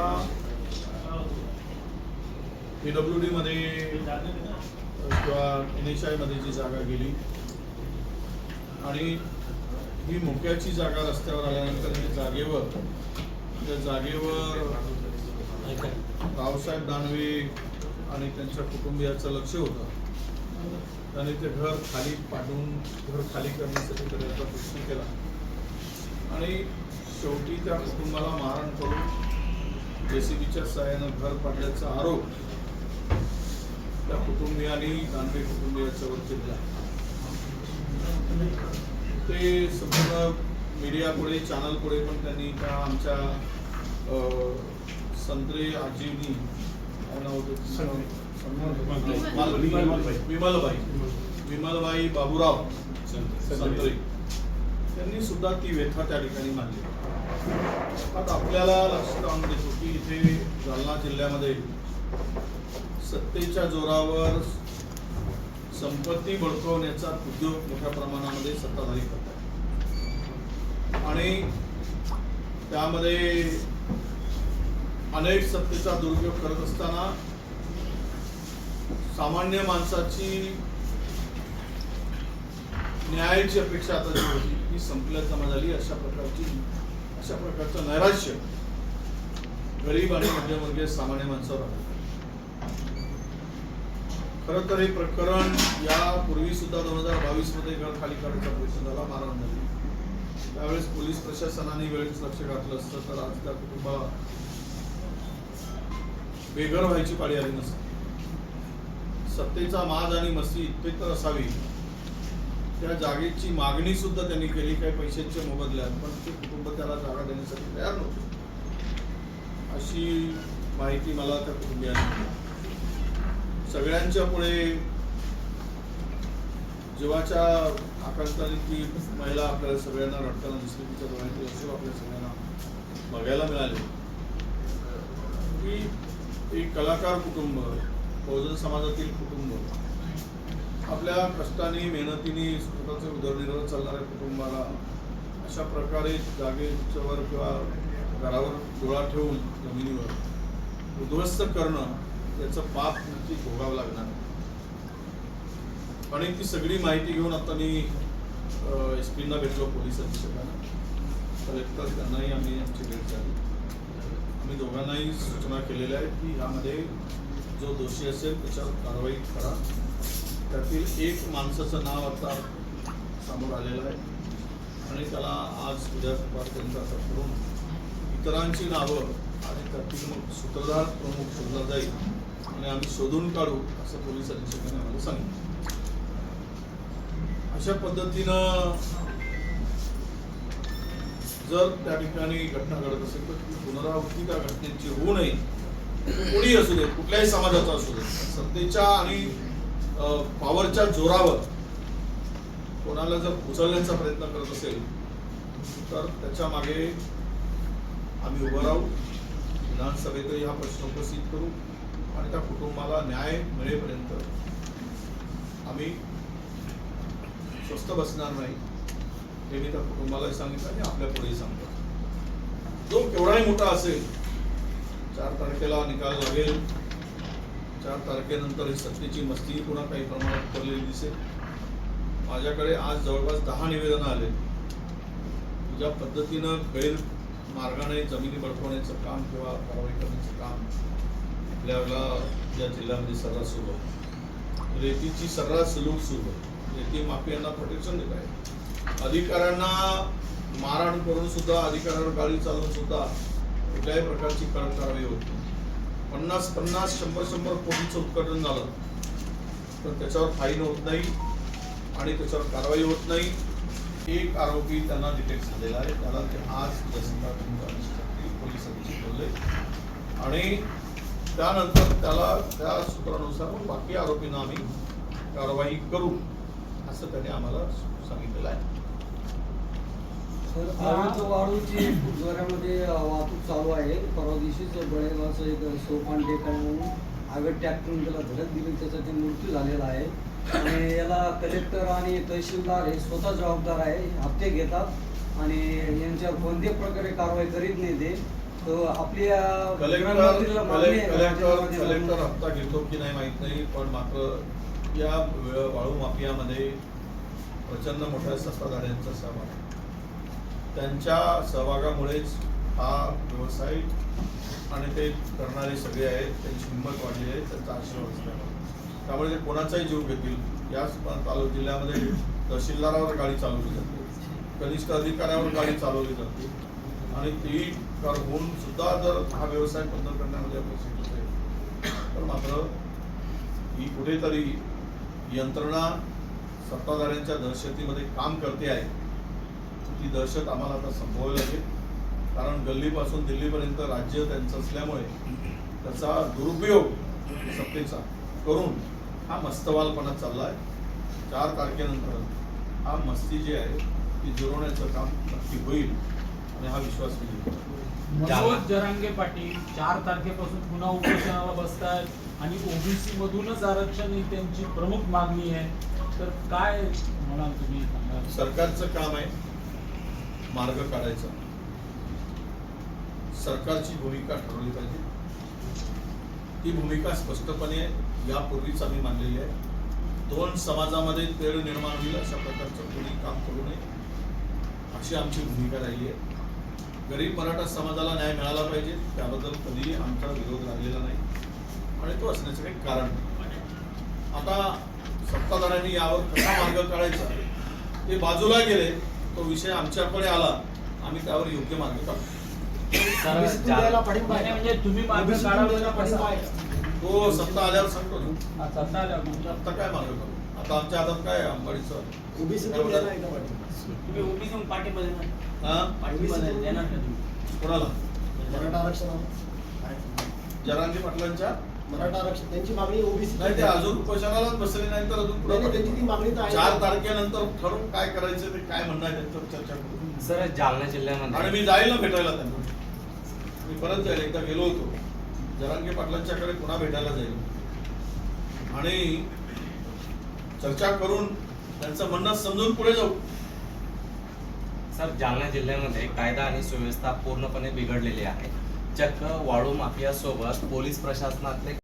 आता PW D मध्ये किंवा एन एच आयमध्ये जी जागा गेली आणि ही मोक्याची जागा रस्त्यावर आल्यानंतर ही जागेवर त्या जागेवर रावसाहेब दानवे आणि त्यांच्या कुटुंबियाचं लक्ष होतं. त्यांनी ते घर खाली पाडून घर खाली करण्यासाठी त्याचा प्रयत्न केला. आणि शेवटी त्या कुटुंबाला मारण करून जेसीबीच्या सहाय्यानं घर पाडल्याचा आरोप त्या कुटुंबियांनी दानवे कुटुंबियाच्यावर केला ते संपूर्ण मीडियापुढे चॅनलपुढे पण त्यांनी त्या आमच्या संत्रे आजीनी विमलबाई. विमलबाई. बाबूराव संत्रे. त्यांनी सुद्धा ती व्यथा त्या ठिकाणी मांडली. आता आपल्याला लक्षात आणून देतो की इथे जालना जिल्ह्यामध्ये सत्तेच्या जोरावर संपत्ती बळकवण्याचा उद्योग मोठ्या प्रमाणामध्ये सत्ताधारी करतात. आणि त्यामध्ये अनेक सत्तेचा दुरुपयोग करत असताना सामान्य माणसाची न्यायाची अपेक्षा आता जी होती ती संपल्यात जमा झाली. अशा प्रकारची अशा प्रकारचं नैराश्य गरीब आणि मध्यमवर्गीय सामान्य माणसावर आलं. खरं तर हे प्रकरण यापूर्वी सुद्धा दोन हजार बावीसमध्ये घर खाली करण्याचा प्रयत्न झाला मारहाण झाली. त्यावेळेस पोलीस प्रशासनाने वेळेस लक्ष घातलं असतं तर आज त्या कुटुंबाला बेघर व्हायची पाळी आली नसती. सत्तेचा माज आणि मस्ती इतके तर असावी. त्या जागेची मागणी सुद्धा त्यांनी केली. काही पैशांच्या मोबदल्यात पण ते कुटुंब त्याला जागा देण्यासाठी तयार नव्हते. अशी माहिती मला त्या कुटुंबियांनी सगळ्यांच्या पुढे जीवाच्या आकांताने ती महिला आपल्याला सगळ्यांना रडताना दिसली तिच्या डोळ्यांचे अशोक आपल्या सगळ्यांना बघायला मिळाले. की एक कलाकार कुटुंब बहुजन समाजातील कुटुंब आपल्या कष्टाने मेहनतीने स्वतःचे उदरनिर्वाह चालणाऱ्या कुटुंबाला अशा प्रकारे जागेच्यावर किंवा घरावर डोळा ठेवून जमिनीवर उद्ध्वस्त करणं त्याचं पाप नक्की भोगावं लागणार. आणि ती सगळी माहिती घेऊन आता मी एस पींना भेटलो पोलीस अधीक्षकांना कलेक्टर त्यांनाही आम्ही आमची भेट झाली. आम्ही दोघांनाही सूचना केलेल्या आहेत की यामध्ये जो दोषी असेल त्याच्यावर कारवाई करा. त्यातील एक माणसाचं नाव आता समोर आलेलं आहे. आणि त्याला आज उद्या दुपारपर्यंत अटक करून इतरांची नावं आणि त्यातील मग सूत्रधार प्रमुख शोधला जाईल आणि आम्ही शोधून काढू असं पोलीस अधीक्षकांनी आम्हाला सांगितलं. अशा पद्धतीनं जर त्या ठिकाणी घटना घडत असेल तर ती पुनरावृत्ती त्या घटनेची होऊ नये. कोणी असू दे कुठल्याही समाजाचा असू दे. सत्तेच्या आणि पॉवरच्या जोरावर कोणाला जर उचलण्याचा प्रयत्न करत असेल तर त्याच्यामागे आम्ही उभं राहू. विधानसभेतही हा प्रश्न उपस्थित करू आणि त्या कुटुंबाला न्याय मिळेपर्यंत आम्ही स्वस्थ बसणार नाही हे मी त्या कुटुंबालाही सांगितलं आणि आपल्या पुढेही सांगतो. जो केवढाही मोठा असेल चार तारखेला निकाल लागेल. चार तारखेनंतर ही सत्तेची मस्ती पुन्हा काही प्रमाणात पडलेली दिसेल. माझ्याकडे आज जवळपास दहा निवेदनं आले. ज्या पद्धतीनं गैर मार्गाने जमिनी बळकवण्याचं काम किंवा कारवाई करण्याचं काम आपल्याला या जिल्ह्यामध्ये सर्रास सुरू आहे. रेतीची सर्रास सलूक सुरू आहे. रेती माफियांना प्रोटेक्शन देत आहे. अधिकाऱ्यांना मारहाण करून सुद्धा अधिकाऱ्यांवर गाडी चालवून सुद्धा कुठल्याही प्रकारची कडक कारवाई होती पन्नास पन्नास शंभर शंभर कोटीचं उत्पादन झालं. तर त्याच्यावर फाईन होत नाही आणि त्याच्यावर कारवाई होत नाही. एक आरोपी त्यांना डिटेक्ट झालेला आहे. त्याला ते आज जसंका पोलीस अधीक्षक बोलले. आणि त्यानंतर त्याला त्या सूत्रानुसार बाकी आरोपींना आम्ही कारवाई करू असं त्याने आम्हाला सांगितलेलं आहे. वाळूची जोऱ्यामध्ये वाहतूक चालू आहे परवा दिवशीच बळेगावचं एक टेकन म्हणून आगड ट्रॅक्टरने त्याला धडक दिली त्याचा ते मृत्यू झालेला आहे. आणि याला कलेक्टर आणि तहसीलदार हे स्वतः जबाबदार आहे हप्ते घेतात आणि यांच्यावर कोणत्याही प्रकारे कारवाई करीत नाही ते. तर आपल्या कलेक्टर हप्ता घेतो की नाही माहीत नाही पण मात्र या वाळू माफियामध्ये प्रचंड मोठ्या सत्ताधाऱ्यांचा सहभाग आहे. त्यांच्या सहभागामुळेच हा व्यवसाय आणि ते करणारे सगळे आहेत त्यांची हिंमत वाढली आहे त्यांचा आशीर्वाद असल्यामुळे त्यामुळे ते कोणाचाही जीव घेतील याच तालुक जिल्ह्यामध्ये तहसीलदारावर गाडी चालवली जाते कनिष्ठ अधिकाऱ्यावर गाडी चालवली जाते आणि ती कर होऊन सुद्धा जर हा व्यवसाय बंद करण्यामध्ये अपेक्षित शिकलो आहे तर मात्र ही कुठेतरी यंत्रणा सत्ताधाऱ्यांच्या दहशतीमध्ये काम करते आहे. ती दहशत आम्हाला आता संपवावी लागेल. कारण गल्लीपासून दिल्लीपर्यंत राज्य त्यांचं असल्यामुळे त्याचा दुरुपयोग सत्तेचा करून हा मस्तवालपणा चालला आहे चार तारखेनंतर हा मस्ती जी आहे ती जिरवण्याचं काम नक्की होईल आणि हा विश्वास मी मनोज जरांगे पाटील चार तारखेपासून पुन्हा उपोषणाला बसतायत आणि ओबीसी मधूनच आरक्षण ही त्यांची प्रमुख मागणी आहे. तर काय म्हणाल तुम्ही? सरकारचं काम आहे. मार्ग काढायचा. सरकारची भूमिका ठरवली पाहिजे. ती भूमिका स्पष्टपणे यापूर्वीच आम्ही मानलेली आहे. दोन समाजामध्ये तेढ निर्माण होईल अशा प्रकारचं कोणी काम करू नये. अशी आमची भूमिका राहिली आहे. गरीब मराठा समाजाला न्याय मिळाला पाहिजे त्याबद्दल कधीही आमचा विरोध राहिलेला नाही. आणि तो असण्याचं काही कारण नाही. आता सत्ताधाऱ्यांनी यावर कसा मार्ग काढायचा? ते बाजूला गेले. तो विषय आमच्याकडे आला आम्ही त्यावर योग्य मार्ग काढतो? म्हणजे तुम्ही मार्ग? पाठिंबा आहे. का? तो सत्ता आल्यावर सांगतो ना. सत्ता आल्यावर म्हणजे आता काय मार्ग काढू आता आमच्या हातात काय अंबाडीचं? तुम्ही ओबीसी हा? कोणाला? मराठा आरक्षणाला. जरांगी पाटलांच्या मराठा आरक्षण त्यांची मागणी ओबीसी नाही ते अजून उपोषणालाच बसले नाही तर अजून पुढे त्यांची ती मागणी तर आहे. चार तारखेनंतर ठरवून काय करायचं ते काय म्हणणं आहे त्यांच्यावर चर्चा करू. सर जालना आणि जिल्ह्यामध्ये मी जाईल ना भेटायला त्यांना. मी परत जाईल एकदा गेलो होतो. जरांगे पाटलांच्याकडे पुन्हा भेटायला जाईल. आणि चर्चा करून त्यांचं म्हणणं समजून पुढे जाऊ. सर जालना जिल्ह्यामध्ये कायदा आणि सुव्यवस्था पूर्णपणे बिघडलेली आहे. चक्क वाळू माफिया सोबत पोलीस प्रशासनातले